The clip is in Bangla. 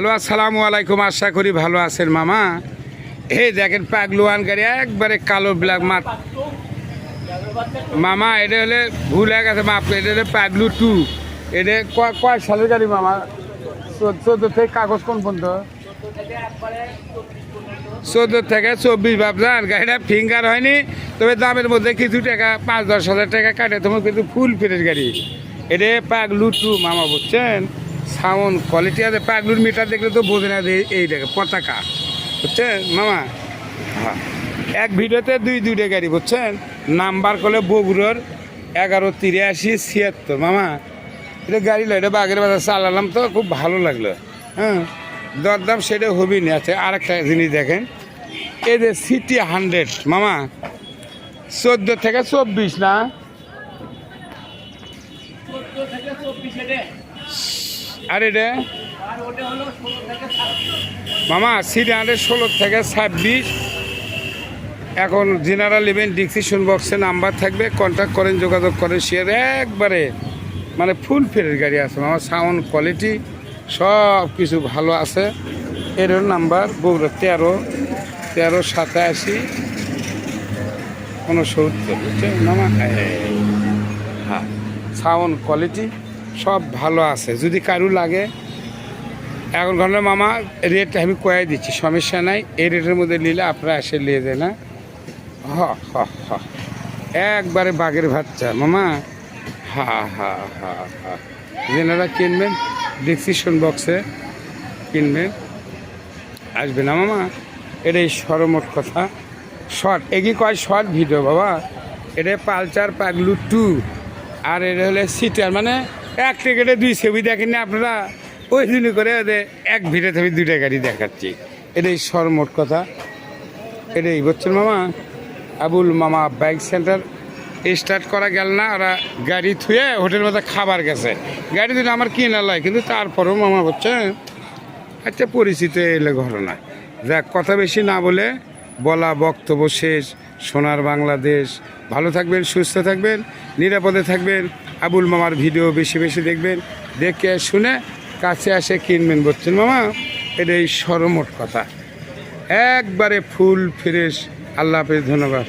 হ্যালো, আসসালামু আলাইকুম। আশা করি ভালো আছেন মামা। এই দেখেন, পাগলুয়ান গাড়ি, একবারে কালো ব্ল্যাক মাত মামা, এটা হলে ভুল হয়ে গেছে, মাপ এটা হলে পাগলু টু। এটা কয় কয় সালের গাড়ি মামা? চোদ্দ- থেকে কাগজ কোন পর্যন্ত? চোদ্দ থেকে চব্বিশ ভাবছেন গাড়িটা ফিঙ্গার হয়নি, তবে দামের মধ্যে কিছু টাকা, পাঁচ দশ হাজার টাকা কাটে। তোমার কিন্তু ফুল ফিরের গাড়ি। এটা পাগলু টু মামা, বুঝছেন? সাউন্ড কোয়ালিটি আছে, পাগলুর মিটার দেখলে তো বোঝে না এই দেখে, পতাকা। বুঝছেন? মামা? হ্যাঁ। এক ভিডিওতে দুই দুইটা গাড়ি, বুঝছেন? নাম্বার করলে বগুড়োর এগারো তিরাশি ছিয়াত্তর, মামা। এটা গাড়ি লো এটা বাগের বাজার চালালাম তো, খুব ভালো লাগল। হ্যাঁ? দরদাম সেটা হবি না আছে আর একটা জিনিস দেখেন। এই যে সিটি হান্ড্রেড, মামা। চোদ্দ থেকে চব্বিশ না? আর এটা? মামা হান্ড্রেড ষোলো থেকে ছাব্বিশ। এখন জেনারেল ইভেন্ট ডিসিশন বক্সে নাম্বার থাকবে কন্ট্যাক্ট করেন যোগাযোগ করেন শেয়ার একবারে মানে ফুল ফেরের গাড়ি আছে আমার সাউন্ড কোয়ালিটি সব কিছু ভালো আছে। এর নাম্বার বগুড়া তেরো তেরো সাতাশি উনসত্তর বুঝছেন? মামা হ্যাঁ। সাউন্ড কোয়ালিটি সব ভালো আছে। যদি কারু লাগে, এখন ঘণ্টা মামা রেট আমি কয়ে দিচ্ছি, সমস্যা নাই। এই রেটের মধ্যে নিলে আপনারা এসে নিয়ে যায় না হ হ হ। একবারে বাঘের বাচ্চা, মামা। হা হা হা হা। যেনারা কিনবেন ডিসিশন বক্সে কিনবেন, আসবে না, মামা? এটাই সরমোট কথা। শর্ট এগি কয় শর্ট ভিডিও বাবা? এটা পালচার পাগলু টু। আর এটা হলে সিটার মানে এক টিকেটে দুই ছবি দেখেননি, আপনারা ওই জন্য করে ওদের এক ভিড়ে আমি দুইটা গাড়ি দেখাচ্ছি। এটাই সরমোট কথা। এটাই বলছেন মামা, আবুল মামা বাইক সেন্টার। স্টার্ট করা গেল না, ওরা গাড়ি থুয়ে হোটেল মধ্যে খাবার গেছে। গাড়ি দিলে আমার কিনা লাগে কিন্তু তারপরেও মামা বুঝছেন একটা পরিচিত এলে ঘটনা। যাক কথা বেশি না বলে বলা বক্তব্য শেষ। সোনার বাংলাদেশ। ভালো থাকবেন, সুস্থ থাকবেন, নিরাপদে থাকবেন। আবুল মামার ভিডিও বেশি বেশি দেখবেন। দেখে শুনে কাছে আসে কিনবেন বলছেন মামা। এটা এই সরমোট কথা। একবারে ফুল ফ্রেশ। আল্লাহ হাফেজ, ধন্যবাদ।